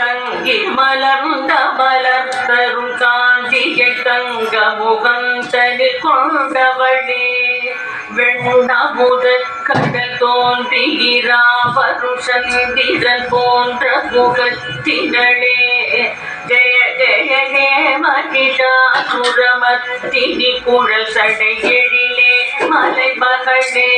தங்கி மலர்ந்த மலர் தரும் காந்தியை தங்க முகந்தனில் கொண்டவளே வெண்ணமுத கடல் தோன்றுகிறா வரும் சந்திரன் போன்ற முகத்தினளே. ஜெய ஜெய ஹே மகிஷாசுரமர்த்தினி குழல் சடை எழிலே மலை மகளே.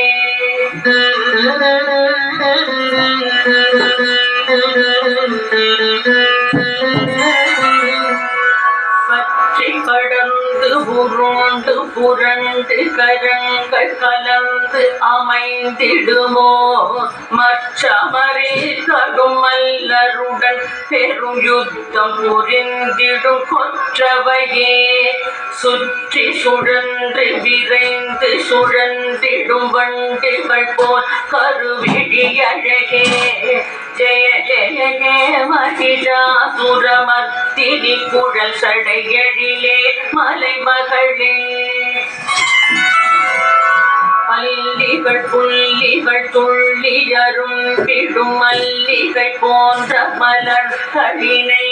உருண்டு புரண்டு கரங்கள் கலந்து அமைந்திடுமோ? மற்றமரே கருமல்லருடன் பெரும் யுத்தம் புரிந்திடும் கொற்றவையே. சுற்றி சுழன்று விரைந்து சுழந்திடும் வண்டிகள் போல் கருவிடி அழகே. ஜெய ஜெய ஜெய மகிஷாசுரமர்த்தினி குழல் சடையழிலே மலை மகளே மல்லிகள் புள்ளிகள் துள்ளி அரும்பிடும் மல்லிகள் போன்ற மலர்களினை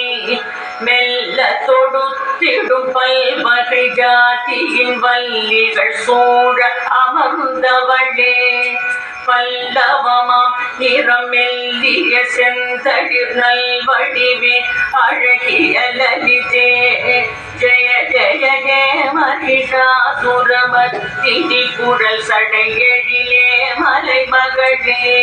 மெல்ல தொடுத்திடும் பல்வகை ஜாதியின் வல்லிகள் சூழ அமர்ந்தவளே. பல்லவமா நிறமெல்ல அழகிய செந்தகிர் நல்வடிவே அழகிய லலிதே. ஜெய ஜெய ஜெய மகிஷாசுரமர்த்தினி குரல் சடையழிலே மலை மகளே.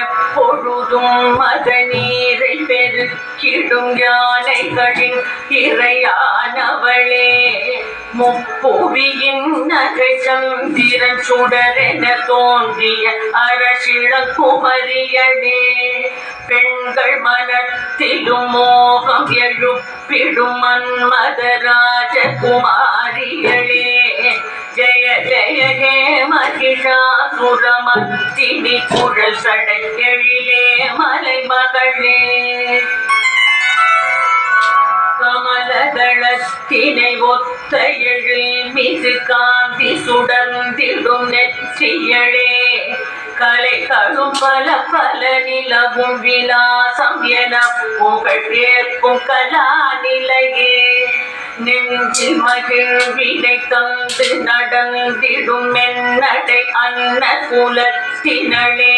எப்பொழுதும் மத நீரை பெருக்கிடும் யானைகளின் இறையானவளே. முப்புவியின் நகை சந்திரன் சுடரென தோன்றிய அரசிளக்குமரியனே பெண்கள் மனத்திலும் மோகம் எழுப்பிடும் மன்மதராஜ குமாரிகளே ஜெய ஜெய ஹே மகிஷாசுரமர்த்தினி குழல் சடையழிலே மலை மகளே தினை ஒத்த எழில் மிகு காந்தி சுடர்ந்திடும் நெற்றியழே கலை கழும் பல பல நிலவும் விலாசம் என புகழ் ஏற்கும் கலா நிலையே. நெஞ்சில் மகிழ்வினை தந்து நடந்திடும் மென்னடை அன்ன குலத்தினளே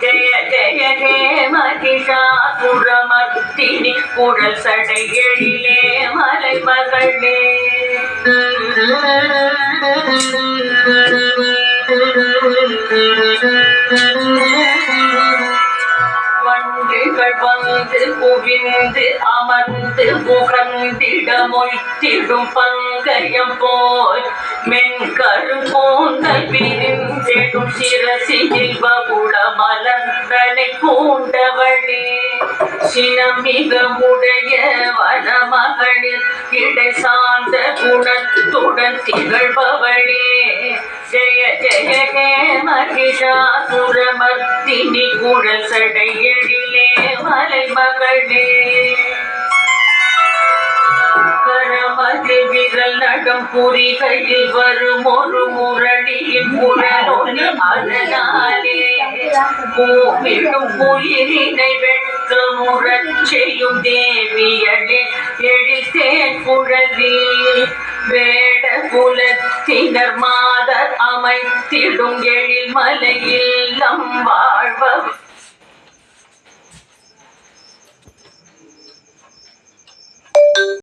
ஜெய ஜெய ஹே மகிஷா குழல் சடை மலை மகளே. வண்டுகள் வந்து குவிந்து அமர்ந்து புகழ்ந்திட மொய்த்திடும் பங்கயம் போல் மென்கரு கூந்தல் விரிந்திடும் சிரசியில் பகுள மலர்ந்தனை பூண்டவளே. சினமிக உடைய வனமகளில் இடை சார்ந்த குணத்துடன் திகழ்பவளே. ஜெய ஜெய ஹே மகிஷாசுரமர்த்தினி குழல் சடை மலை மகளே விரல் கூறி கையில் வரும் ஒரு முரணியின் புறநொலி அதனாலே பூமிடும் உயிரினை வெட்ட முறச் செய்யும் தேவியளே எழித்தேன் குழலி வேட குலத்தினர் மாதர் அமைத்திடும் எழில் மலையில் நம் வாழ்வ